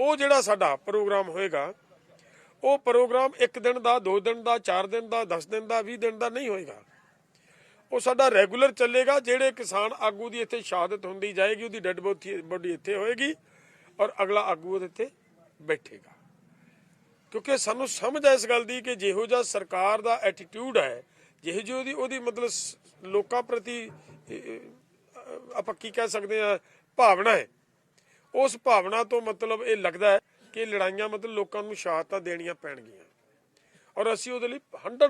ਉਹ ਜਿਹੜਾ ਸਾਡਾ ਪ੍ਰੋਗਰਾਮ ਹੋਏਗਾ, ਉਹ ਪ੍ਰੋਗਰਾਮ ਇੱਕ ਦਿਨ ਦਾ, ਦੋ ਦਿਨ ਦਾ, ਚਾਰ ਦਿਨ ਦਾ 10 ਦਿਨ ਦਾ 20 ਦਿਨ ਦਾ ਨਹੀਂ ਹੋਏਗਾ। ਉਹ ਸਾਡਾ ਰੈਗੂਲਰ ਚੱਲੇਗਾ, ਜਿਹੜੇ ਕਿਸਾਨ ਆਗੂ ਦੀ ਇੱਥੇ ਸ਼ਹਾਦਤ ਹੁੰਦੀ ਜਾਏਗੀ, ਉਹਦੀ ਡੈੱਡ ਬੋਡੀ ਇੱਥੇ ਹੋਏਗੀ ਔਰ ਅਗਲਾ ਆਗੂ ਉਹਦੇ ਤੇ ਬੈਠੇਗਾ। ਕਿਉਂਕਿ ਸਾਨੂੰ ਸਮਝ ਆ ਇਸ ਗੱਲ ਦੀ ਕਿ ਜਿਹੋ ਜਿਹਾ ਸਰਕਾਰ ਦਾ ਐਟੀਟਿਊਡ ਹੈ, ਜਿਹੋ ਜਿਹੀ ਉਹਦੀ ਉਹਦੀ ਮਤਲਬ ਲੋਕਾਂ ਪ੍ਰਤੀ ਆਪਾਂ ਕੀ ਕਹਿ ਸਕਦੇ ਆ ਭਾਵਨਾ ਹੈ। ਉਸ ਭਾਵਨਾ ਤੋਂ ਮਤਲਬ ਇਹ ਲੱਗਦਾ ਹੈ ਕਿ ਲੜਾਈਆਂ ਮਤਲਬ ਲੋਕਾਂ ਨੂੰ ਸ਼ਹਾਦਤਾਂ ਦੇਣੀਆਂ ਪੈਣਗੀਆਂ। ਔਰ ਅਸੀਂ ਉਹਦੇ ਲਈ 100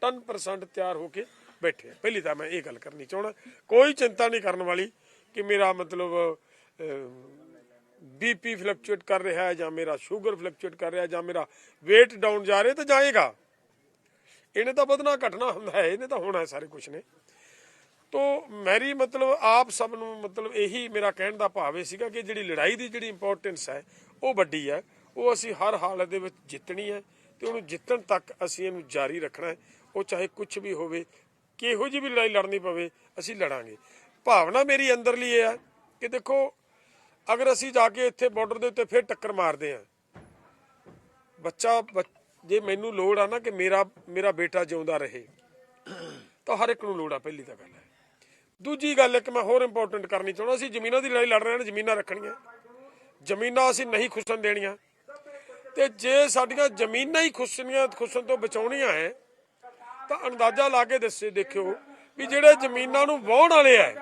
ਟਨ ਤਿਆਰ ਹੋ ਕੇ ਬੈਠੇ ਹਾਂ। ਪਹਿਲੀ ਤਾਂ ਮੈਂ ਇਹ ਗੱਲ ਕਰਨੀ ਚਾਹਣਾ ਕੋਈ ਚਿੰਤਾ ਨਹੀਂ ਕਰਨ ਵਾਲੀ ਕਿ ਮੇਰਾ ਮਤਲਬ ਬੀਪੀ ਫਲਕਚੁਏਟ ਕਰ ਰਿਹਾ ਹੈ ਜਾਂ ਮੇਰਾ ਸ਼ੂਗਰ ਫਲਕਚੁਏਟ ਕਰ ਰਿਹਾ ਜਾਂ ਮੇਰਾ weight ਡਾਊਨ ਜਾ ਰਿਹਾ ਤਾਂ ਜਾਏਗਾ। ਇਹਨੇ ਤਾਂ ਵਧਣਾ ਘਟਣਾ ਹੁੰਦਾ ਹੈ, ਇਹਨੇ ਤਾਂ ਹੋਣਾ ਸਾਰੇ ਕੁਝ ਨੇ। ਤੋ ਮੇਰੀ ਮਤਲਬ ਆਪ ਸਭ ਨੂੰ ਮਤਲਬ ਇਹੀ ਮੇਰਾ ਕਹਿਣ ਦਾ ਭਾਵ ਇਹ ਸੀਗਾ ਕਿ ਜਿਹੜੀ ਲੜਾਈ ਦੀ ਜਿਹੜੀ ਇੰਪੋਰਟੈਂਸ ਹੈ, ਉਹ ਵੱਡੀ ਹੈ। ਉਹ ਅਸੀਂ ਹਰ ਹਾਲਤ ਦੇ ਵਿੱਚ ਜਿੱਤਣੀ ਹੈ ਤੇ ਉਹਨੂੰ ਜਿੱਤਣ ਤੱਕ ਅਸੀਂ ਇਹਨੂੰ ਜਾਰੀ ਰੱਖਣਾ ਹੈ। ਉਹ ਚਾਹੇ ਕੁਝ ਵੀ ਹੋਵੇ, ਕਿਹੋ ਜਿਹੀ ਵੀ ਲੜਾਈ ਲੜਨੀ ਪਵੇ, ਅਸੀਂ ਲੜਾਂਗੇ। ਭਾਵਨਾ ਮੇਰੀ ਅੰਦਰਲੀ ਇਹ ਹੈ ਕਿ ਦੇਖੋ, ਅਗਰ ਅਸੀਂ ਜਾ ਕੇ ਇੱਥੇ ਬਾਰਡਰ ਦੇ ਉੱਤੇ ਫਿਰ ਟੱਕਰ ਮਾਰਦੇ ਆ ਬੱਚਾ, ਬੱਚ- ਜੇ ਮੈਨੂੰ ਲੋੜ ਆ ਨਾ ਕਿ ਮੇਰਾ ਮੇਰਾ ਬੇਟਾ ਜਿਉਂਦਾ ਰਹੇ, ਤਾਂ ਹਰ ਇੱਕ ਨੂੰ ਲੋੜ ਆ, ਪਹਿਲੀ ਤਾਂ ਗੱਲ ਹੈ। ਦੂਜੀ ਗੱਲ ਇੱਕ ਮੈਂ ਹੋਰ ਇੰਪੋਰਟੈਂਟ ਕਰਨੀ ਚਾਹੁੰਦਾ ਅਸੀਂ ਜ਼ਮੀਨਾਂ ਦੀ ਲੜਾਈ ਲੜ ਰਹੇ ਹਾਂ ਜ਼ਮੀਨਾਂ ਰੱਖਣੀਆਂ। ਜ਼ਮੀਨਾਂ ਅਸੀਂ ਨਹੀਂ ਖੁੱਸਣ ਦੇਣੀਆਂ। ਤੇ ਜੇ ਸਾਡੀਆਂ ਜ਼ਮੀਨਾਂ ਹੀ ਖੁਸਣੀਆਂ, ਖੁਸਣ ਤੋਂ ਬਚਾਉਣੀਆਂ ਹੈ ਤਾਂ ਅੰਦਾਜ਼ਾ ਲਾ ਕੇ ਦੱਸੇ, ਦੇਖਿਓ ਵੀ ਜਿਹੜੇ ਜ਼ਮੀਨਾਂ ਨੂੰ ਵਾਹੁਣ ਵਾਲੇ ਆ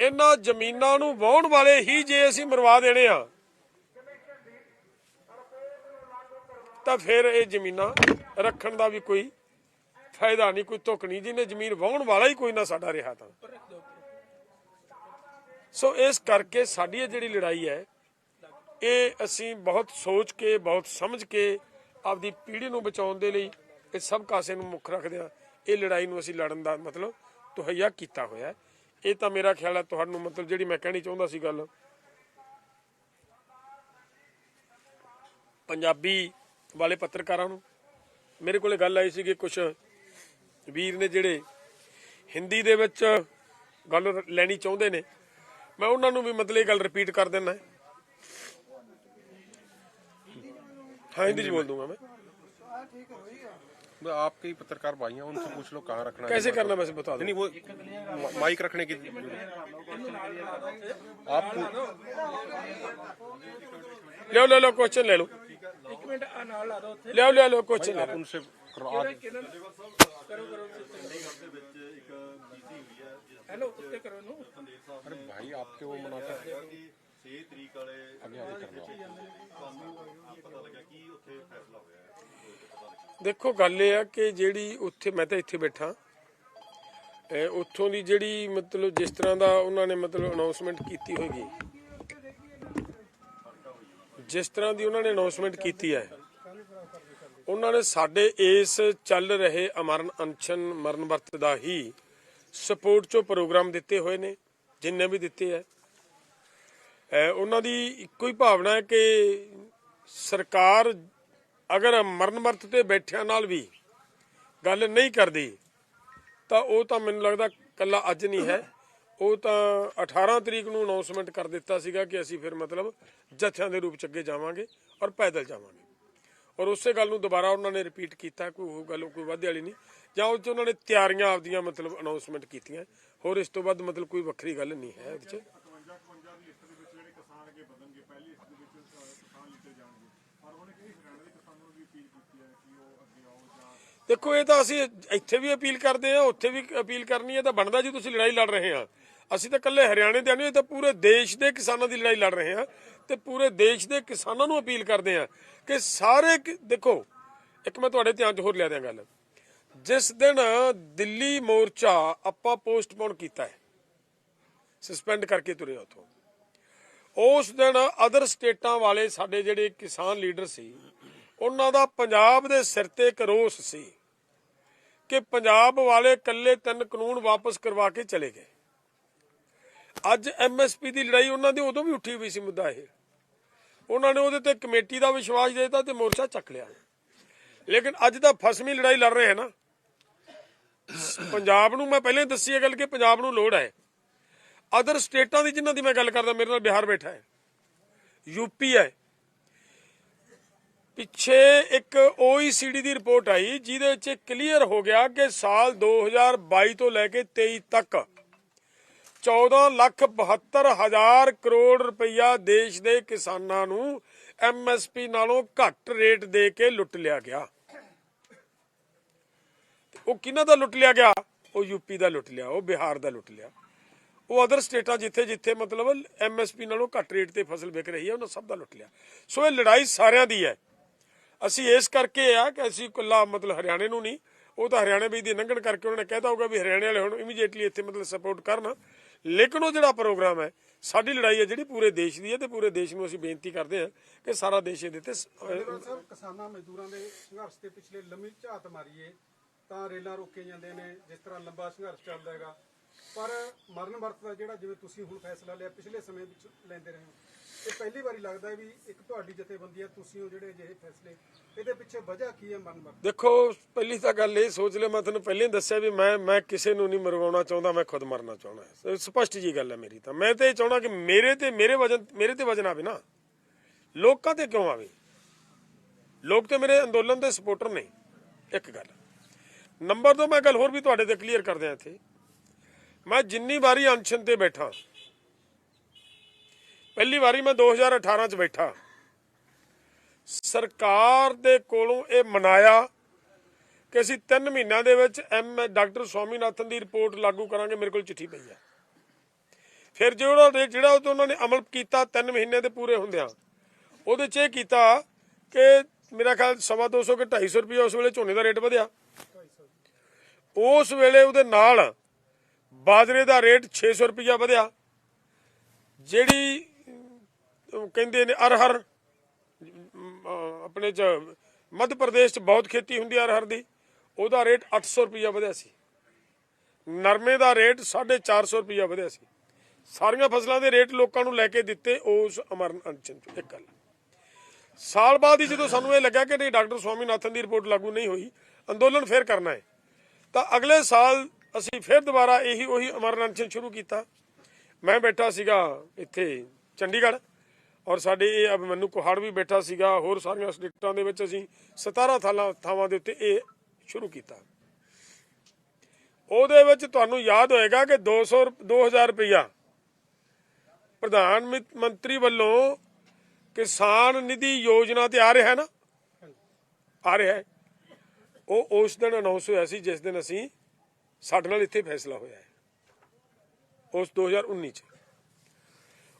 ਇਹਨਾਂ ਜ਼ਮੀਨਾਂ ਨੂੰ ਵਾਹੁਣ ਵਾਲੇ ਹੀ ਜੇ ਅਸੀਂ ਮਰਵਾ ਦੇਣੇ ਆ, ਤਾਂ ਫਿਰ ਇਹ ਜ਼ਮੀਨਾਂ ਰੱਖਣ ਦਾ ਵੀ ਕੋਈ ਫਾਇਦਾ ਨਹੀਂ, ਕੋਈ ਧੁੱਕ ਨਹੀਂ। ਜਿਹਨੇ ਜ਼ਮੀਨ ਵਾਹੁਣ ਵਾਲਾ ਹੀ ਕੋਈ ਨਾ, ਸਾਡਾ ਰਿਹਾ ਤਾਂ। ਸੋ ਇਸ ਕਰਕੇ ਸਾਡੀ ਇਹ ਜਿਹੜੀ ਲੜਾਈ ਹੈ, ਇਹ ਅਸੀਂ ਬਹੁਤ ਸੋਚ ਕੇ, ਬਹੁਤ ਸਮਝ ਕੇ ਆਪਦੀ ਪੀੜ੍ਹੀ ਨੂੰ ਬਚਾਉਣ ਦੇ ਲਈ ਇਹ ਸਭ ਕਾਸੇ ਨੂੰ ਮੁੱਖ ਰੱਖਦੇ ਆ ਇਹ ਲੜਾਈ ਨੂੰ ਅਸੀਂ ਲੜਨ ਦਾ ਮਤਲਬ ਤੁਹਈਆ ਕੀਤਾ ਹੋਇਆ ਇਹ ਤਾਂ ਮੇਰਾ ਖਿਆਲ ਹੈ ਤੁਹਾਨੂੰ ਮਤਲਬ ਜਿਹੜੀ ਮੈਂ ਕਹਿਣੀ ਚਾਹੁੰਦਾ ਸੀ ਗੱਲ। ਪੰਜਾਬੀ ਵਾਲੇ ਪੱਤਰਕਾਰਾਂ ਨੂੰ ਮੇਰੇ ਕੋਲੇ ਗੱਲ ਆਈ ਸੀ ਕਿ ਕੁਝ ਵੀਰ ਨੇ ਜਿਹੜੇ ਹਿੰਦੀ ਦੇ ਵਿੱਚ ਗੱਲ ਲੈਣੀ ਚਾਹੁੰਦੇ ਨੇ ਮੈਂ ਉਹਨਾਂ ਨੂੰ ਵੀ ਮਤਲਬ ਇਹ ਗੱਲ ਰਿਪੀਟ ਕਰ ਦਿੰਦਾ ਹਾਂ ਹਿੰਦੀ ਚ ਬੋਲ ਦੂੰਗਾ ਮੈਂ वो आपके ही पत्रकार भाई हैं उनसे पूछ लो कहाँ रखना है कैसे करना वैसे बता दो नहीं वो माइक रखने की आप ਲਿਓ ਲੈ ਲਓ ਕੁਐਸਚਨ ਲੈ ਲਓ ਇੱਕ ਮਿੰਟ ਆ ਨਾਲ ਲਾ ਦੋ ਉੱਥੇ ਲਿਓ ਲਿਓ ਲਓ ਕੁਐਸਚਨ आप उनसे करो आज ਹੈਲੋ ਉੱਤੇ ਕਰੋ ਇਹਨੂੰ अरे भाई आपके वो मनाते हैं ਛੇ ਤਰੀਕ ਵਾਲੇ आगे आगे कर लो ਪਤਾ ਲੱਗਿਆ ਕੀ ਉੱਥੇ ਫੈਸਲਾ ਹੋਇਆ ਹੈ ਦੇਖੋ ਗੱਲ ਇਹ ਆ ਕਿ ਜਿਹੜੀ ਉੱਥੇ ਮੈਂ ਤਾਂ ਇੱਥੇ ਬੈਠਾ ਇਹ ਉੱਥੋਂ ਦੀ ਜਿਹੜੀ ਮਤਲਬ ਜਿਸ ਤਰ੍ਹਾਂ ਦਾ ਉਹਨਾਂ ਨੇ ਮਤਲਬ ਅਨਾਉਂਸਮੈਂਟ ਕੀਤੀ ਹੋਏਗੀ ਜਿਸ ਤਰ੍ਹਾਂ ਦੀ ਉਹਨਾਂ ਨੇ ਅਨਾਉਂਸਮੈਂਟ ਕੀਤੀ ਹੈ ਉਹਨਾਂ ਨੇ ਸਾਡੇ ਇਸ ਚੱਲ ਰਹੇ ਅਮਰਨ ਅਨਸ਼ਨ ਮਰਨ ਵਰਤ ਦਾ ਹੀ ਸਪੋਰਟ ਚੋਂ ਪ੍ਰੋਗਰਾਮ ਦਿੱਤੇ ਹੋਏ ਨੇ, ਜਿੰਨੇ ਵੀ ਦਿੱਤੇ ਹੈ ਉਹਨਾਂ ਦੀ ਇੱਕੋ ਹੀ ਭਾਵਨਾ ਹੈ ਕਿ ਸਰਕਾਰ ਅਗਰ ਮਰਨ ਵਰਤ ਤੇ ਬੈਠਿਆਂ ਨਾਲ ਵੀ ਗੱਲ ਨਹੀਂ ਕਰਦੀ, ਤਾਂ ਉਹ ਤਾਂ ਮੈਨੂੰ ਲੱਗਦਾ ਕੱਲਾ ਅੱਜ ਨਹੀਂ ਹੈ। ਉਹ ਤਾਂ 18 ਤਰੀਕ ਨੂੰ ਅਨਾਉਂਸਮੈਂਟ ਕਰ ਦਿੱਤਾ ਸੀਗਾ ਕਿ ਅਸੀਂ ਫਿਰ ਮਤਲਬ ਜਥਿਆਂ ਦੇ ਰੂਪ ਚ ਅੱਗੇ ਜਾਵਾਂਗੇ ਔਰ ਪੈਦਲ ਜਾਵਾਂਗੇ। ਔਰ ਉਸੇ ਗੱਲ ਨੂੰ ਦੁਬਾਰਾ ਉਹਨਾਂ ਨੇ ਰਿਪੀਟ ਕੀਤਾ, ਕੋਈ ਉਹ ਗੱਲ, ਕੋਈ ਵਾਧੇ ਵਾਲੀ ਨਹੀਂ। ਜਾਂ ਉਹ ਚ ਉਹਨਾਂ ਨੇ ਤਿਆਰੀਆਂ ਆਪਦੀਆਂ ਮਤਲਬ ਅਨਾਉਂਸਮੈਂਟ ਕੀਤੀਆਂ। ਹੋਰ ਇਸ ਤੋਂ ਵੱਧ ਮਤਲਬ ਕੋਈ ਵੱਖਰੀ ਗੱਲ ਨਹੀਂ ਹੈ ਇਹਦੇ ਚ। ਦੇਖੋ, ਇਹ ਤਾਂ ਅਸੀਂ ਇੱਥੇ ਵੀ ਅਪੀਲ ਕਰਦੇ ਆ ਉੱਥੇ ਵੀ ਅਪੀਲ ਕਰਨੀ ਹੈ ਤਾਂ ਬਣਦਾ ਜੀ ਤੁਸੀਂ ਲੜਾਈ ਲੜ ਰਹੇ ਆ ਅਸੀਂ ਤਾਂ ਇਕੱਲੇ ਹਰਿਆਣੇ ਦੇ ਨਹੀਂ ਇਹ ਤਾਂ ਪੂਰੇ ਦੇਸ਼ ਦੇ ਕਿਸਾਨਾਂ ਦੀ ਲੜਾਈ ਲੜ ਰਹੇ ਆ ਤੇ ਪੂਰੇ ਦੇਸ਼ ਦੇ ਕਿਸਾਨਾਂ ਨੂੰ ਅਪੀਲ ਕਰਦੇ ਆ ਕਿ ਸਾਰੇ ਦੇਖੋ, ਇੱਕ ਮੈਂ ਤੁਹਾਡੇ ਧਿਆਨ 'ਚ ਹੋਰ ਲਿਆ ਦਿਆਂ ਗੱਲ। ਜਿਸ ਦਿਨ ਦਿੱਲੀ ਮੋਰਚਾ ਆਪਾਂ ਪੋਸਟਪੋਨ ਕੀਤਾ ਹੈ ਸਸਪੈਂਡ ਕਰਕੇ ਤੁਰੇ ਉਥੋਂ, ਉਸ ਦਿਨ ਅਦਰ ਸਟੇਟਾਂ ਵਾਲੇ ਸਾਡੇ ਜਿਹੜੇ ਕਿਸਾਨ ਲੀਡਰ ਸੀ, ਉਹਨਾਂ ਦਾ ਪੰਜਾਬ ਦੇ ਸਿਰ ਤੇ ਇੱਕ ਰੋਸ ਸੀ ਕਿ ਪੰਜਾਬ ਵਾਲੇ ਇਕੱਲੇ ਤਿੰਨ ਕਾਨੂੰਨ ਵਾਪਸ ਕਰਵਾ ਕੇ ਚਲੇ ਗਏ। ਅੱਜ ਐਮਐਸਪੀ ਦੀ ਲੜਾਈ ਉਹਨਾਂ ਦੀ ਉਦੋਂ ਵੀ ਉੱਠੀ ਹੋਈ ਸੀ ਮੁੱਦਾ ਇਹ। ਉਹਨਾਂ ਨੇ ਉਹਦੇ ਤੇ ਕਮੇਟੀ ਦਾ ਵਿਸ਼ਵਾਸ ਦੇ ਦਿੱਤਾ ਤੇ ਮੋਰਚਾ ਚੱਕ ਲਿਆ। ਲੇਕਿਨ ਅੱਜ ਤਾਂ ਫਸਮੀ ਲੜਾਈ ਲੜ ਰਹੇ ਹੈ ਨਾ। ਪੰਜਾਬ ਨੂੰ ਮੈਂ ਪਹਿਲਾਂ ਹੀ ਦੱਸੀ ਇਹ ਗੱਲ ਕਿ ਪੰਜਾਬ ਨੂੰ ਲੋੜ ਹੈ। ਅਦਰ ਸਟੇਟਾਂ ਦੀ ਜਿਨ੍ਹਾਂ ਦੀ ਮੈਂ ਗੱਲ ਕਰਦਾ, ਮੇਰੇ ਨਾਲ ਬਿਹਾਰ ਬੈਠਾ ਹੈ। ਯੂਪੀ ਹੈ। ਪਿੱਛੇ ਇੱਕ OECD ਦੀ ਰਿਪੋਰਟ ਆਈ, ਜਿਹਦੇ ਵਿੱਚ ਕਲੀਅਰ ਹੋ ਗਿਆ ਕਿ ਸਾਲ 2022 ਤੋਂ ਲੈ ਕੇ 23 ਤੱਕ 14 ਲੱਖ 72 ਹਜ਼ਾਰ ਕਰੋੜ ਰੁਪਈਆ ਦੇਸ਼ ਦੇ ਕਿਸਾਨਾਂ ਨੂੰ MSP ਨਾਲੋਂ ਘੱਟ ਰੇਟ ਦੇ ਕੇ ਲੁੱਟ ਲਿਆ ਗਿਆ। ਉਹ ਕਿਹਨਾਂ ਦਾ ਲੁੱਟ ਲਿਆ ਗਿਆ? ਉਹ ਯੂਪੀ ਦਾ ਲੁੱਟ ਲਿਆ, ਉਹ ਬਿਹਾਰ ਦਾ ਲੁੱਟ ਲਿਆ। ਉਹ ਅਦਰ ਸਟੇਟਾਂ ਜਿੱਥੇ ਜਿੱਥੇ ਮਤਲਬ ਐਮਐਸਪੀ ਨਾਲੋਂ ਘੱਟ ਰੇਟ ਤੇ ਫਸਲ ਵਿਕ ਰਹੀ ਹੈ, ਉਹਨਾਂ ਸਭ ਦਾ ਲੁੱਟ ਲਿਆ। ਸੋ ਇਹ ਲੜਾਈ ਸਾਰਿਆਂ ਦੀ ਹੈ। ਅਸੀਂ ਇਸ ਕਰਕੇ ਆ ਕਿ ਅਸੀਂ ਕੁੱਲਾ ਮਤਲਬ ਹਰਿਆਣੇ ਨੂੰ ਨਹੀਂ, ਉਹ ਤਾਂ ਹਰਿਆਣੇ ਵੀ ਦੀ ਲੰਘਣ ਕਰਕੇ ਉਹਨਾਂ ਨੇ ਕਹਿਤਾ ਹੋਊਗਾ ਵੀ ਹਰਿਆਣੇ ਵਾਲੇ ਹੁਣ ਇਮੀਡੀਏਟਲੀ ਇੱਥੇ ਮਤਲਬ ਸਪੋਰਟ ਕਰਨ। ਲੇਕਿਨ ਉਹ ਜਿਹੜਾ ਪ੍ਰੋਗਰਾਮ ਹੈ, ਸਾਡੀ ਲੜਾਈ ਹੈ ਜਿਹੜੀ ਪੂਰੇ ਦੇਸ਼ ਦੀ ਹੈ ਤੇ ਪੂਰੇ ਦੇਸ਼ ਨੂੰ ਅਸੀਂ ਬੇਨਤੀ ਕਰਦੇ ਹਾਂ ਕਿ ਸਾਰਾ ਦੇਸ਼ ਇਹਦੇ ਤੇ ਸਾਹਿਬ ਕਿਸਾਨਾਂ ਮਜ਼ਦੂਰਾਂ ਦੇ ਸੰਘਰਸ਼ ਤੇ ਪਿਛਲੇ ਲੰਮੀ ਝਾਤ ਮਾਰੀਏ, ਤਾਂ ਰੇਲਾਂ ਰੋਕੇ ਜਾਂਦੇ ਨੇ, ਜਿਸ ਤਰ੍ਹਾਂ ਲੰਬਾ ਸੰਘਰਸ਼ ਚੱਲਦਾ ਹੈਗਾ। ਪਰ ਮਰਨ ਵਰਤ ਦਾ ਜਿਹੜਾ, ਜਿਵੇਂ ਤੁਸੀਂ ਹੁਣ ਫੈਸਲਾ ਲਿਆ, ਪਿਛਲੇ ਸਮੇਂ ਵਿੱਚ ਲੈਂਦੇ ਰਹੇ ਹੋ। ਇਹ ਪਹਿਲੀ ਵਾਰੀ ਲੱਗਦਾ ਵੀ ਇੱਕ ਤੁਹਾਡੀ ਜਥੇਬੰਦੀ ਹੈ ਤੁਸੀਂ ਉਹ ਜਿਹੜੇ ਅਜਿਹੇ ਫੈਸਲੇ, ਇਹਦੇ ਪਿੱਛੇ ਵਜ੍ਹਾ ਕੀ ਹੈ ਮਰਨ ਵਰਤ ਦੇਖੋ, ਪਹਿਲੀ ਤਾਂ ਗੱਲ ਇਹ ਸੋਚ ਲਿਓ ਮੈਂ ਤੁਹਾਨੂੰ ਪਹਿਲਾਂ ਹੀ ਦੱਸਿਆ ਵੀ ਮੈਂ ਮੈਂ ਕਿਸੇ ਨੂੰ ਨਹੀਂ ਮਰਵਾਉਣਾ ਚਾਹੁੰਦਾ, ਮੈਂ ਖੁਦ ਮਰਨਾ ਚਾਹੁੰਦਾ ਸਪਸ਼ਟ ਜੀ ਗੱਲ ਹੈ ਮੇਰੀ ਤਾਂ। ਮੈਂ ਤੇ ਇਹ ਕਿ ਮੇਰੇ ਤੇ, ਮੇਰੇ ਵਜਨ, ਮੇਰੇ ਤੇ ਵਜਨ ਆਵੇ ਨਾ। ਲੋਕਾਂ ਤੇ ਕਿਉਂ ਆਵੇ? ਲੋਕ ਤੇ ਮੇਰੇ ਅੰਦੋਲਨ ਦੇ ਸਪੋਰਟਰ ਨੇ। ਇੱਕ ਗੱਲ। ਨੰਬਰ 2 ਮੈਂ ਗੱਲ ਹੋਰ ਵੀ ਤੁਹਾਡੇ ਤੇ ਕਲੀਅਰ ਕਰ ਦਿਆਂ ਇੱਥੇ। ਮੈਂ ਜਿੰਨੀ ਵਾਰੀ ਅਨਸ਼ਨ ਤੇ ਬੈਠਾ ਪਹਿਲੀ ਵਾਰੀ ਮੈਂ 2018 ਚ ਬੈਠਾ। ਸਰਕਾਰ ਦੇ ਕੋਲੋਂ ਇਹ ਮਨਾਇਆ ਕਿ ਅਸੀਂ 3 ਮਹੀਨਿਆਂ ਦੇ ਵਿੱਚ ਐਮ ਡਾਕਟਰ ਸਵਾਮੀਨਾਥਨ ਦੀ ਰਿਪੋਰਟ ਲਾਗੂ ਕਰਾਂਗੇ, ਮੇਰੇ ਕੋਲ ਚਿੱਠੀ ਪਈ ਹੈ। ਫਿਰ ਜਿਹੜਾ ਜਿਹੜਾ ਉਹ ਤੇ ਉਹਨਾਂ ਨੇ ਅਮਲ ਕੀਤਾ 3 ਮਹੀਨੇ ਦੇ ਪੂਰੇ ਹੁੰਦਿਆਂ, ਉਹਦੇ 'ਚ ਇਹ ਕੀਤਾ ਕਿ ਮੇਰਾ ਖਿਆਲ ਸਵਾ 200 ਕਿ 250 ਰੁਪਏ ਉਸ ਵੇਲੇ ਝੋਨੇ ਦਾ ਰੇਟ ਵਧਿਆ। ਉਸ ਵੇਲੇ ਉਹਦੇ ਨਾਲ ਬਾਜਰੇ ਦਾ ਰੇਟ 600 ਰੁਪਇਆ ਵਧਿਆ। ਜਿਹੜੀ ਕਹਿੰਦੇ ਨੇ ਅਰਹਰ ਆਪਣੇ ਚ ਮੱਧ ਪ੍ਰਦੇਸ਼ ਚ ਬਹੁਤ ਖੇਤੀ ਹੁੰਦੀ ਅਰਹਰ ਦੀ। ਉਹਦਾ ਰੇਟ 800 ਰੁਪਇਆ ਵਧਿਆ ਸੀ। ਨਰਮੇ ਦਾ ਰੇਟ 450 ਰੁਪਇਆ ਵਧਿਆ ਸੀ। ਸਾਰੀਆਂ ਫਸਲਾਂ ਦੇ ਰੇਟ ਲੋਕਾਂ ਨੂੰ ਲੈ ਕੇ ਦਿੱਤੇ ਉਸ ਅਮਰਨ ਅਨਸ਼ਨ ਚ। ਇੱਕ ਗੱਲ। ਸਾਲ ਬਾਅਦ ਹੀ ਜਦੋਂ ਸਾਨੂੰ ਇਹ ਲੱਗਾ ਕਿ ਨਹੀਂ, ਡਾਕਟਰ ਸਵਾਮੀਨਾਥਨ ਦੀ ਰਿਪੋਰਟ ਲਾਗੂ ਨਹੀਂ ਹੋਈ, ਅੰਦੋਲਨ ਫੇਰ ਕਰਨਾ ਹੈ। ਤਾਂ ਅਗਲੇ ਸਾਲ ਅਸੀਂ ਫਿਰ ਦੁਬਾਰਾ ਇਹੀ ਉਹੀ ਅਮਰਨ ਅਨਸ਼ਨ ਸ਼ੁਰੂ ਕੀਤਾ। ਮੈਂ ਬੈਠਾ ਸੀਗਾ ਇੱਥੇ ਚੰਡੀਗੜ੍ਹ। ਔਰ ਸਾਡੇ ਇਹ ਅਬ ਮੈਨੂੰ ਕੁਹਾੜ ਵੀ ਬੈਠਾ ਸੀਗਾ, ਹੋਰ ਸਾਰੀਆਂ ਸਟੇਟਾਂ ਦੇ ਵਿੱਚ ਅਸੀਂ 17 ਥਾਲਾਂ ਥਾਵਾਂ ਦੇ ਉੱਤੇ ਇਹ ਸ਼ੁਰੂ ਕੀਤਾ। ਉਹਦੇ ਵਿੱਚ ਤੁਹਾਨੂੰ ਯਾਦ ਹੋਏਗਾ ਕਿ 200 ਰੁਪ- 2000 ਰੁਪਇਆ ਪ੍ਰਧਾਨ ਮੰਤਰੀ ਵੱਲੋਂ ਕਿਸਾਨ ਨਿਧੀ ਯੋਜਨਾ ਤੇ ਆ ਰਿਹਾ ਹੈ ਨਾ? ਆ ਰਿਹਾ ਹੈ। ਉਹ ਉਸ ਦਿਨ ਅਨਾਉਂਸ ਹੋਇਆ ਸੀ ਜਿਸ ਦਿਨ ਅਸੀਂ ਸਾਡੇ ਨਾਲ ਇੱਥੇ ਫੈਸਲਾ ਹੋਇਆ ਹੈ। ਉਸ 2019 ਚ।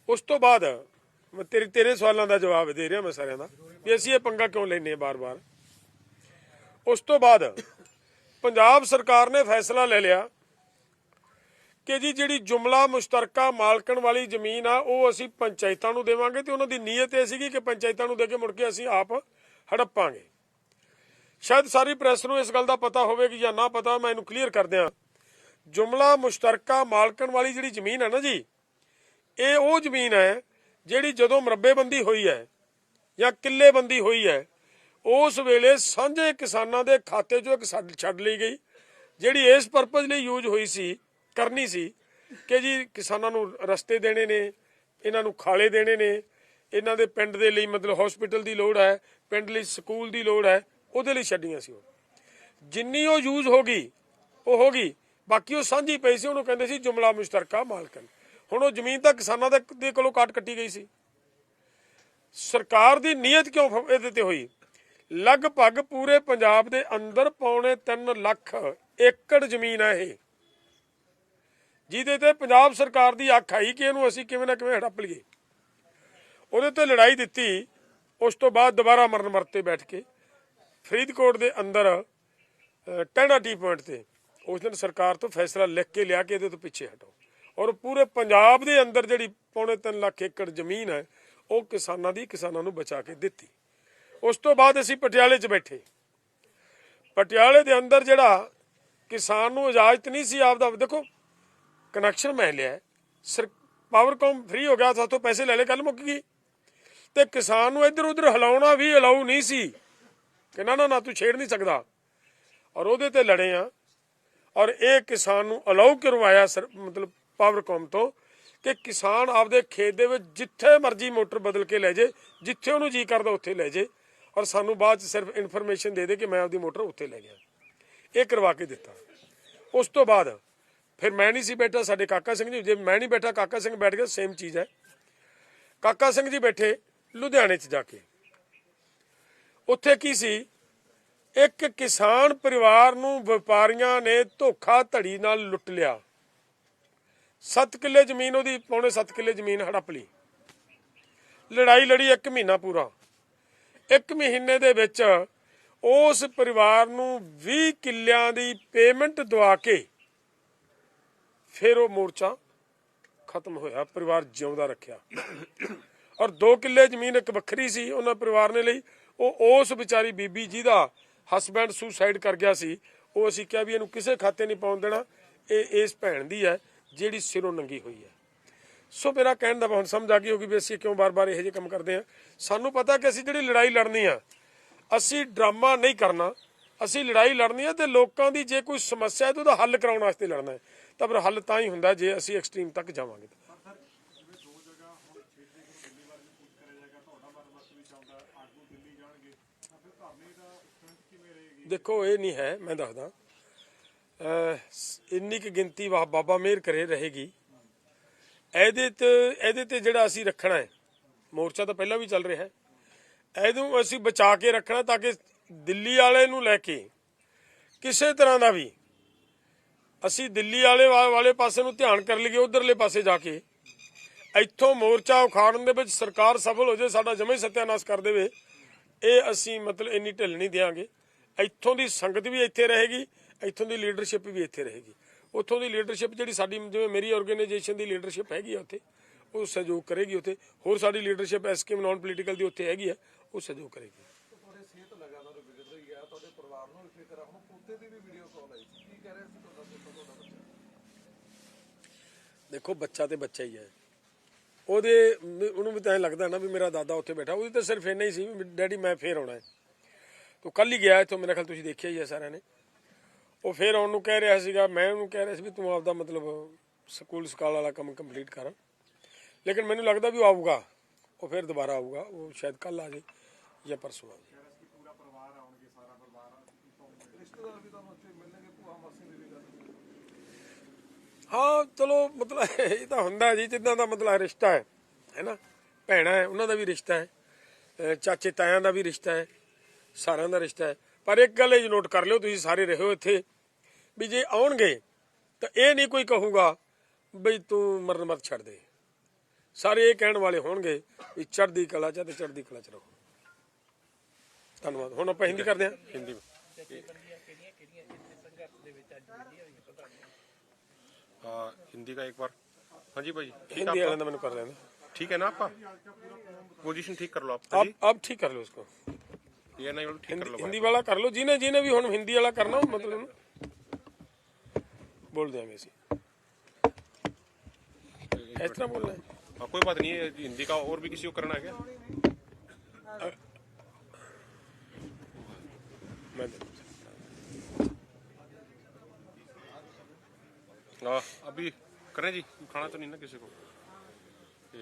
ਉਸ ਤੋਂ ਬਾਅਦ ਮੈਂ ਤੇਰੇ ਤੇਰੇ ਸਵਾਲਾਂ ਦਾ ਜਵਾਬ ਦੇ ਰਿਹਾ ਮੈਂ ਸਾਰਿਆਂ ਦਾ ਵੀ ਅਸੀਂ ਇਹ ਪੰਗਾ ਕਿਉਂ ਲੈਨੇ ਆ ਬਾਰ-ਬਾਰ? ਉਸ ਤੋਂ ਬਾਅਦ ਪੰਜਾਬ ਸਰਕਾਰ ਨੇ ਫੈਸਲਾ ਲੈ ਲਿਆ ਕਿ ਜੀ ਜਿਹੜੀ ਜੁਮਲਾ ਮੁਸ਼ਤਰਕਾ ਮਾਲਕਣ ਵਾਲੀ ਜ਼ਮੀਨ ਆ, ਉਹ ਅਸੀਂ ਪੰਚਾਇਤਾਂ ਨੂੰ ਦੇਵਾਂਗੇ ਤੇ ਉਹਨਾਂ ਦੀ ਨੀਅਤ ਇਹ ਸੀਗੀ ਕਿ ਪੰਚਾਇਤਾਂ ਨੂੰ ਦੇ ਕੇ ਮੁੜ ਕੇ ਅਸੀਂ ਆਪ ਹੜੱਪਾਂਗੇ। ਸ਼ਾਇਦ ਸਾਰੀ ਪ੍ਰੈਸ ਨੂੰ ਇਸ ਗੱਲ ਦਾ ਪਤਾ ਹੋਵੇਗੀ ਜਾਂ ਨਾ ਪਤਾ, ਮੈਂ ਇਹਨੂੰ ਕਲੀਅਰ ਕਰ ਦਿਆਂ। ਜੁਮਲਾ ਮੁਸ਼ਤਰਕਾ ਮਾਲਕਣ ਵਾਲੀ ਜਿਹੜੀ ਜ਼ਮੀਨ ਹੈ ਨਾ ਜੀ, ਇਹ ਉਹ ਜ਼ਮੀਨ ਹੈ ਜਿਹੜੀ ਜਦੋਂ ਮਰੱਬੇਬੰਦੀ ਹੋਈ ਹੈ ਜਾਂ ਕਿੱਲੇਬੰਦੀ ਹੋਈ ਹੈ, ਉਸ ਵੇਲੇ ਸਾਂਝੇ ਕਿਸਾਨਾਂ ਦੇ ਖਾਤੇ 'ਚੋਂ ਇੱਕ ਛੱਡ ਛੱਡ ਲਈ ਗਈ, ਜਿਹੜੀ ਇਸ ਪਰਪਸ ਲਈ ਯੂਜ਼ ਹੋਈ ਸੀ, ਕਰਨੀ ਸੀ ਕਿ ਜੀ ਕਿਸਾਨਾਂ ਨੂੰ ਰਸਤੇ ਦੇਣੇ ਨੇ, ਇਹਨਾਂ ਨੂੰ ਖਾਲੇ ਦੇਣੇ ਨੇ, ਇਹਨਾਂ ਦੇ ਪਿੰਡ ਦੇ ਲਈ ਮਤਲਬ ਹਸਪੀਟਲ ਦੀ ਲੋੜ ਹੈ, ਪਿੰਡ ਲਈ ਸਕੂਲ ਦੀ ਲੋੜ ਹੈ, ਉਹਦੇ ਲਈ ਛੱਡੀਆਂ ਸੀ ਉਹ। ਜਿੰਨੀ ਉਹ ਯੂਜ਼ ਹੋ ਗਈ, ਉਹ ਹੋ ਗਈ, ਬਾਕੀ ਉਹ ਸਾਂਝੀ ਪਈ ਸੀ, ਉਹਨੂੰ ਕਹਿੰਦੇ ਸੀ ਜੁਮਲਾ ਮੁਸ਼ਤਰਕਾ ਮਾਲਕਨ। ਹੁਣ ਉਹ ਜ਼ਮੀਨ ਤਾਂ ਕਿਸਾਨਾਂ ਦੇ ਕੋਲੋਂ ਕਾਟ ਕੱਟੀ ਗਈ ਸੀ। ਸਰਕਾਰ ਦੀ ਨੀਅਤ ਕਿਉਂ ਫ- ਇਹਦੇ ਤੇ ਹੋਈ? ਲਗਭਗ ਪੂਰੇ ਪੰਜਾਬ ਦੇ ਅੰਦਰ ਪੌਣੇ 3 ਲੱਖ ਏਕੜ ਜ਼ਮੀਨ ਹੈ ਇਹ। ਜਿਹਦੇ ਤੇ ਪੰਜਾਬ ਸਰਕਾਰ ਦੀ ਅੱਖ ਆਈ ਕਿ ਇਹਨੂੰ ਅਸੀਂ ਕਿਵੇਂ ਨਾ ਕਿਵੇਂ ਹੜੱਪ ਲਈਏ। ਉਹਦੇ ਤੇ ਲੜਾਈ ਦਿੱਤੀ, ਉਸ ਤੋਂ ਬਾਅਦ ਦੁਬਾਰਾ ਮਰਨ ਮਰਤੇ ਬੈਠ ਕੇ ਫਰੀਦਕੋਟ ਦੇ ਅੰਦਰ ਟੈਂਡਾ ਟੀ ਪੁਆਇੰਟ ਤੇ। ਉਸ ਦਿਨ ਸਰਕਾਰ ਤੋਂ ਫੈਸਲਾ ਲਿਖ ਕੇ ਲਿਆ ਕਿ ਇਹਦੇ ਤੋਂ ਪਿੱਛੇ ਹਟੋ। ਔਰ ਪੂਰੇ ਪੰਜਾਬ ਦੇ ਅੰਦਰ ਜਿਹੜੀ ਪੌਣੇ 3 ਲੱਖ ਏਕੜ ਜ਼ਮੀਨ ਹੈ, ਉਹ ਕਿਸਾਨਾਂ ਦੀ ਕਿਸਾਨਾਂ ਨੂੰ ਬਚਾ ਕੇ ਦਿੱਤੀ। ਉਸ ਤੋਂ ਬਾਅਦ ਅਸੀਂ ਪਟਿਆਲੇ 'ਚ ਬੈਠੇ। ਪਟਿਆਲੇ ਦੇ ਅੰਦਰ ਜਿਹੜਾ ਕਿਸਾਨ ਨੂੰ ਇਜਾਜ਼ਤ ਨਹੀਂ ਸੀ ਆਪਦਾ, ਦੇਖੋ ਕਨੈਕਸ਼ਨ ਮੈਂ ਲਿਆ ਸਰ ਪਾਵਰਕਾਮ ਫ੍ਰੀ ਹੋ ਗਿਆ, ਸਾਥੋਂ ਪੈਸੇ ਲੈ ਲੈ ਕੱਲ ਮੁੱਕ ਗਈ। ਤੇ ਕਿਸਾਨ ਨੂੰ ਇੱਧਰ ਉੱਧਰ ਹਿਲਾਉਣਾ ਵੀ ਅਲਾਉ ਨਹੀਂ ਸੀ। ਕਿ ਨਾ ਨਾ ਤੂੰ ਛੇੜ ਨਹੀਂ ਸਕਦਾ। ਔਰ ਉਹਦੇ ਤੇ ਲੜੇ ਆ ਔਰ ਇਹ ਕਿਸਾਨ ਨੂੰ ਅਲਾਉ ਕਰਵਾਇਆ ਸਰ, ਮਤਲਬ ਪਾਵਰਕੌਮ ਤੋਂ ਕਿ ਕਿਸਾਨ ਆਪਦੇ ਖੇਤ ਦੇ ਵਿੱਚ ਜਿੱਥੇ ਮਰਜ਼ੀ ਮੋਟਰ ਬਦਲ ਕੇ ਲੈ ਜੇ, ਜਿੱਥੇ ਉਹਨੂੰ ਜੀ ਕਰਦਾ ਉੱਥੇ ਲੈ ਜੇ ਔਰ ਸਾਨੂੰ ਬਾਅਦ ਚ ਸਿਰਫ ਇਨਫੋਰਮੇਸ਼ਨ ਦੇ ਦੇ ਕਿ ਮੈਂ ਆਪਦੀ ਮੋਟਰ ਉੱਥੇ ਲੈ ਗਿਆ। ਇਹ ਕਰਵਾ ਕੇ ਦਿੱਤਾ। ਉਸ ਤੋਂ ਬਾਅਦ ਫਿਰ ਮੈਂ ਨਹੀਂ ਸੀ ਬੈਠਾ, ਸਾਡੇ ਕਾਕਾ ਸਿੰਘ ਜੀ, ਜੇ ਮੈਂ ਨਹੀਂ ਬੈਠਾ, ਕਾਕਾ ਸਿੰਘ ਬੈਠ ਗਿਆ ਸੇਮ ਚੀਜ਼ ਹੈ। ਕਾਕਾ ਸਿੰਘ ਜੀ ਬੈਠੇ ਲੁਧਿਆਣੇ 'ਚ ਜਾ ਕੇ। ਉੱਥੇ ਕੀ ਸੀ? ਇੱਕ ਕਿਸਾਨ ਪਰਿਵਾਰ ਨੂੰ ਵਪਾਰੀਆਂ ਨੇ ਧੋਖਾ ਧੜੀ ਨਾਲ ਲੁੱਟ ਲਿਆ। 7 ਕਿੱਲੇ ਜ਼ਮੀਨ ਉਹਦੀ, ਪੌਣੇ 7 ਕਿੱਲੇ ਜ਼ਮੀਨ ਹੜਪ ਲਈ। ਲੜਾਈ ਲੜੀ 1 ਮਹੀਨਾ ਪੂਰਾ। 1 ਮਹੀਨੇ ਦੇ ਵਿੱਚ ਉਸ ਪਰਿਵਾਰ ਨੂੰ 20 ਕਿੱਲਿਆਂ ਦੀ ਪੇਮੈਂਟ ਦਵਾ ਕੇ ਫਿਰ ਉਹ ਮੋਰਚਾ ਖਤਮ ਹੋਇਆ, ਪਰਿਵਾਰ ਜਿਉਂਦਾ ਰੱਖਿਆ। ਔਰ 2 ਕਿੱਲੇ ਜ਼ਮੀਨ ਇੱਕ ਵੱਖਰੀ ਸੀ ਉਹਨਾਂ ਪਰਿਵਾਰ ਨੇ ਲਈ। ਉਹ ਉਸ ਵਿਚਾਰੀ ਬੀਬੀ ਜੀ ਦਾ ਹਸਬੈਂਡ ਸੁਸਾਈਡ ਕਰ ਗਿਆ ਸੀ। ਉਹ ਅਸੀਂ ਕਿਹਾ ਵੀ ਇਹਨੂੰ ਕਿਸੇ ਖਾਤੇ ਨਹੀਂ ਪਾਉਣ ਦੇਣਾ। ਇਹ ਇਸ ਭੈਣ ਦੀ ਹੈ। ਜਿਹੜੀ ਸਿਰੋਂ ਨੰਗੀ ਹੋਈ ਹੈ। ਸੋ ਮੇਰਾ ਕਹਿਣ ਦਾ ਹੁਣ ਸਮਝ ਆ ਗਈ ਹੋਗੀ ਵੀ ਅਸੀਂ ਕਿਉਂ ਬਾਰ-ਬਾਰ ਇਹੋ ਜਿਹੇ ਕੰਮ ਕਰਦੇ ਆ ਸਾਨੂੰ ਪਤਾ ਕਿ ਅਸੀਂ ਜਿਹੜੀ ਲੜਾਈ ਲੜਨੀ ਆ, ਅਸੀਂ ਡਰਾਮਾ ਨਹੀਂ ਕਰਨਾ, ਅਸੀਂ ਲੜਾਈ ਲੜਨੀ ਆ ਤੇ ਲੋਕਾਂ ਦੀ ਜੇ ਕੋਈ ਸਮੱਸਿਆ ਹੈ ਤਾਂ ਉਹਦਾ ਹੱਲ ਕਰਾਉਣ ਵਾਸਤੇ ਲੜਨਾ ਹੈ। ਤਾਂ ਫਿਰ ਹੱਲ ਤਾਂ ਹੀ ਹੁੰਦਾ ਜੇ ਅਸੀਂ ਐਕਸਟ੍ਰੀਮ ਤੱਕ ਜਾਵਾਂਗੇ। ਦੇਖੋ, ਇਹ ਨਹੀਂ ਹੈ, ਮੈਂ ਦੱਸਦਾ। ਇੰਨੀ ਕੁ ਗਿਣਤੀ ਬਾਬਾ ਮਿਹਰ ਕਰੇ ਰਹੇਗੀ। ਇਹਦੇ ਤੇ ਇਹਦੇ ਤੇ ਜਿਹੜਾ ਅਸੀਂ ਰੱਖਣਾ ਹੈ, ਮੋਰਚਾ ਤਾਂ ਪਹਿਲਾਂ ਵੀ ਚੱਲ ਰਿਹਾ ਹੈ। ਇਹਨੂੰ ਅਸੀਂ ਬਚਾ ਕੇ ਰੱਖਣਾ ਤਾਂ ਕਿ ਦਿੱਲੀ ਵਾਲੇ ਨੂੰ ਲੈ ਕੇ ਕਿਸੇ ਤਰ੍ਹਾਂ ਦਾ ਵੀ ਅਸੀਂ ਦਿੱਲੀ ਵਾਲੇ ਵਾਲੇ ਪਾਸੇ ਨੂੰ ਧਿਆਨ ਕਰ ਲਈਏ, ਉਧਰਲੇ ਪਾਸੇ ਜਾ ਕੇ। ਇੱਥੋਂ ਮੋਰਚਾ ਉਖਾੜਨ ਦੇ ਵਿੱਚ ਸਰਕਾਰ ਸਫਲ ਹੋ ਜਾਏ ਸਾਡਾ ਜਮੇ ਸਤਿਆਨਾਸ਼ ਕਰ ਦੇਵੇ। ਇਹ ਅਸੀਂ ਮਤਲਬ ਇੰਨੀ ਢਿੱਲ ਨਹੀਂ ਦਿਆਂਗੇ। ਇੱਥੋਂ ਦੀ ਸੰਗਤ ਵੀ ਇੱਥੇ ਰਹੇਗੀ। ਇੱਥੋਂ ਦੀ ਲੀਡਰਸ਼ਿਪ ਵੀ ਇੱਥੇ ਰਹੇਗੀ। ਉੱਥੋਂ ਦੀ ਲੀਡਰਸ਼ਿਪ ਜਿਹੜੀ ਸਾਡੀ ਜਿਵੇਂ ਮੇਰੀ ਆਰਗੇਨਾਈਜੇਸ਼ਨ ਦੀ ਲੀਡਰਸ਼ਿਪ ਹੈਗੀ ਆ ਉੱਥੇ ਉਹ ਸਹਿਯੋਗ ਕਰੇਗੀ ਉੱਥੇ। ਹੋਰ ਸਾਡੀ leadership S K M non political ਦੀ ਉੱਥੇ ਹੈਗੀ ਆ ਉਹ ਸਹਿਯੋਗ ਕਰੇਗੀ। ਤੁਹਾਡੀ ਸਿਹਤ ਲਗਾਤਾਰ ਵਿਗੜ ਰਹੀ ਹੈ ਤੁਹਾਡੇ ਪਰਿਵਾਰ ਨੂੰ ਵੀ ਫਿਕਰ ਆ। ਹੁਣ ਪੁੱਤੇ ਦੀ ਵੀ ਵੀਡੀਓ ਕਾਲ ਆਈ ਸੀ। ਕੀ ਕਹਿ ਰਿਹਾ ਸੀ ਤੁਹਾਡਾ ਪੁੱਤ ਤੁਹਾਡਾ ਬੱਚਾ? ਦੇਖੋ ਬੱਚਾ ਤੇ ਬੱਚਾ ਹੀ ਹੈ ਉਹਦੇ ਉਹਨੂੰ ਵੀ ਤਾਂ ਐਂ ਲੱਗਦਾ ਨਾ ਵੀ ਮੇਰਾ ਦਾਦਾ ਉੱਥੇ ਬੈਠਾ। ਉਹਦੀ ਤਾਂ ਸਿਰਫ ਇੰਨਾ ਹੀ ਸੀ ਵੀ ਡੈਡੀ ਮੈਂ ਫੇਰ ਆਉਣਾ ਹੈ। ਤੋ ਕੱਲ ਹੀ ਗਿਆ ਇੱਥੋਂ ਮੇਰੇ ਖਿਆਲ ਤੁਸੀਂ ਦੇਖਿਆ ਹੀ ਹੈ ਸਾਰਿਆਂ ਨੇ। ਉਹ ਫਿਰ ਉਹਨੂੰ ਕਹਿ ਰਿਹਾ ਸੀਗਾ, ਮੈਂ ਉਹਨੂੰ ਕਹਿ ਰਿਹਾ ਸੀ ਵੀ ਤੂੰ ਆਪਦਾ ਮਤਲਬ ਸਕੂਲ ਸਕਾਲ ਵਾਲਾ ਕੰਮ ਕੰਪਲੀਟ ਕਰ। ਲੇਕਿਨ ਮੈਨੂੰ ਲੱਗਦਾ ਵੀ ਉਹ ਆਊਗਾ, ਉਹ ਫਿਰ ਦੁਬਾਰਾ ਆਊਗਾ, ਉਹ ਸ਼ਾਇਦ ਕੱਲ ਆ ਜਾਏ ਜਾਂ ਪਰਸੋਂ ਆ ਜਾਏ। ਹਾਂ, ਚਲੋ, ਮਤਲਬ ਇਹ ਤਾਂ ਹੁੰਦਾ ਜੀ, ਜਿੱਦਾਂ ਦਾ ਮਤਲਬ ਰਿਸ਼ਤਾ ਹੈ ਹੈਨਾ ਭੈਣਾਂ ਹੈ, ਉਹਨਾਂ ਦਾ ਵੀ ਰਿਸ਼ਤਾ ਹੈ ਚਾਚੇ ਤਾਇਆਂ ਦਾ ਵੀ ਰਿਸ਼ਤਾ ਹੈ, ਸਾਰਿਆਂ ਦਾ ਰਿਸ਼ਤਾ ਹੈ। ਪਰ ਇੱਕ ਗੱਲ ਇਹ ਨੋਟ ਕਰ ਲਿਓ, ਤੁਸੀਂ ਸਾਰੇ ਰਹੋ ਇੱਥੇ। ਵੀ ਜੇ ਆਉਣਗੇ ਤਾਂ ਇਹ ਨਹੀਂ ਕੋਈ ਕਹੂਗਾ ਬਈ ਤੂੰ ਮਰਨ ਮਤ ਛੱਡ ਦੇ ਸਾਰੇ ਇਹ ਕਹਿਣ ਵਾਲੇ ਹੋਣਗੇ ਵੀ ਚੜ੍ਹਦੀ ਕਲਾ ਚ ਆ ਤੇ ਚੜ੍ਹਦੀ ਕਲਾ ਚ ਰਹੋ ਧੰਨਵਾਦ ਹੁਣ ਆਪਾਂ ਹਿੰਦੀ ਕਰਦੇ ਹਾਂ हिंदी में ਜਥੇਬੰਦੀਆਂ ਕਿਹੜੀਆਂ ਕਿਹੜੀਆਂ ਜਿੱਥੇ ਸੰਘਰਸ਼ ਦੇ ਵਿੱਚ ਅੱਜ ਮਿਲੀਆਂ ਹੋਈਆਂ ਪ੍ਰਧਾਨ हाँ, हिंदी का एक बार हाँ जी भाई ठीक है ਹਿੰਦੀ ਵਾਲਿਆਂ ਦਾ ਮੈਨੂੰ ਕਰ ਲੈਣਾ आपका? ठीक है ना आपका पोजीशन ठीक कर लो आप हाँ ਆਪ ਆਪ ਠੀਕ ਕਰ ਲਓ ਇਸਕੋ जी ये नहीं बोलो ठीक कर लो ਹਿੰਦੀ ਵਾਲਾ ਕਰ ਲਓ ਜਿਹਨੇ ਜਿਹਨੇ ਵੀ ਹੁਣ ਹਿੰਦੀ ਵਾਲਾ ਕਰਨਾ ਉਹ ਮਤਲਬ ਉਹਨੂੰ बोल दिया हमें इस तरह बोलना है। आ, कोई बात नहीं है हिंदी का और भी किसी को करना है क्या? मैं हाँ अभी करें जी खाना तो नहीं ना किसी को?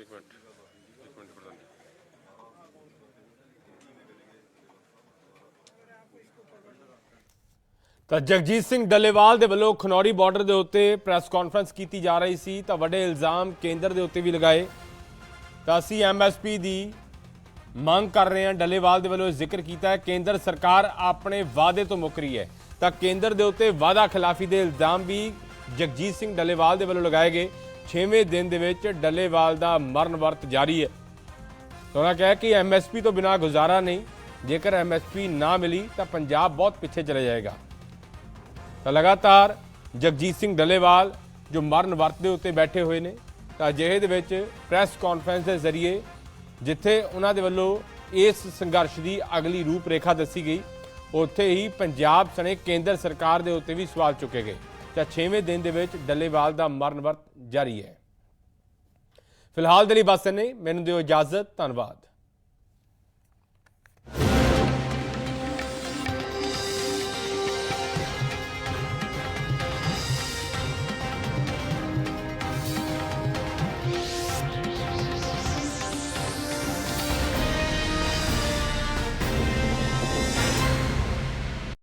एक मिनट। ਤਾਂ ਜਗਜੀਤ ਸਿੰਘ ਡੱਲੇਵਾਲ ਦੇ ਵੱਲੋਂ ਖਨੌਰੀ ਬਾਰਡਰ ਦੇ ਉੱਤੇ ਪ੍ਰੈਸ ਕਾਨਫਰੰਸ ਕੀਤੀ ਜਾ ਰਹੀ ਸੀ, ਤਾਂ ਵੱਡੇ ਇਲਜ਼ਾਮ ਕੇਂਦਰ ਦੇ ਉੱਤੇ ਵੀ ਲਗਾਏ। ਤਾਂ ਅਸੀਂ ਐਮਐਸਪੀ ਦੀ ਮੰਗ ਕਰ ਰਹੇ ਹਾਂ, ਡੱਲੇਵਾਲ ਦੇ ਵੱਲੋਂ ਜ਼ਿਕਰ ਕੀਤਾ ਹੈ, ਕੇਂਦਰ ਸਰਕਾਰ ਆਪਣੇ ਵਾਅਦੇ ਤੋਂ ਮੁੱਕ ਰਹੀ ਹੈ। ਤਾਂ ਕੇਂਦਰ ਦੇ ਉੱਤੇ ਵਾਅਦਾ ਖਿਲਾਫੀ ਦੇ ਇਲਜ਼ਾਮ ਵੀ ਜਗਜੀਤ ਸਿੰਘ ਡੱਲੇਵਾਲ ਦੇ ਵੱਲੋਂ ਲਗਾਏ ਗਏ। 6ਵੇਂ ਦਿਨ ਦੇ ਵਿੱਚ ਡੱਲੇਵਾਲ ਦਾ ਮਰਨ ਵਰਤ ਜਾਰੀ ਹੈ। ਤਾਂ ਉਹਨਾਂ ਕਿਹਾ ਕਿ ਐਮਐਸਪੀ ਤੋਂ ਬਿਨਾ ਗੁਜ਼ਾਰਾ ਨਹੀਂ, ਜੇਕਰ ਐਮਐਸਪੀ ਨਾ ਮਿਲੀ ਤਾਂ ਪੰਜਾਬ ਬਹੁਤ ਪਿੱਛੇ ਚਲੇ ਜਾਏਗਾ। ਤਾਂ ਲਗਾਤਾਰ ਜਗਜੀਤ ਸਿੰਘ ਡੱਲੇਵਾਲ ਜੋ ਮਰਨ ਵਰਤ ਦੇ ਉੱਤੇ ਬੈਠੇ ਹੋਏ ਨੇ, ਤਾਂ ਅਜਿਹੇ ਦੇ ਵਿੱਚ ਪ੍ਰੈਸ ਕਾਨਫਰੰਸ ਦੇ ਜ਼ਰੀਏ ਜਿੱਥੇ ਉਹਨਾਂ ਦੇ ਵੱਲੋਂ ਇਸ ਸੰਘਰਸ਼ ਦੀ ਅਗਲੀ ਰੂਪਰੇਖਾ ਦੱਸੀ ਗਈ, ਉੱਥੇ ਹੀ ਪੰਜਾਬ ਸਣੇ ਕੇਂਦਰ ਸਰਕਾਰ ਦੇ ਉੱਤੇ ਵੀ ਸਵਾਲ ਚੁੱਕੇ ਗਏ। ਤਾਂ 6ਵੇਂ ਦਿਨ ਦੇ ਵਿੱਚ ਡੱਲੇਵਾਲ ਦਾ ਮਰਨ ਵਰਤ ਜਾਰੀ ਹੈ। ਫਿਲਹਾਲ ਦੇ ਲਈ ਬਸ ਇੰਨੇ ਮੈਨੂੰ ਦਿਓ ਇਜਾਜ਼ਤ। ਧੰਨਵਾਦ।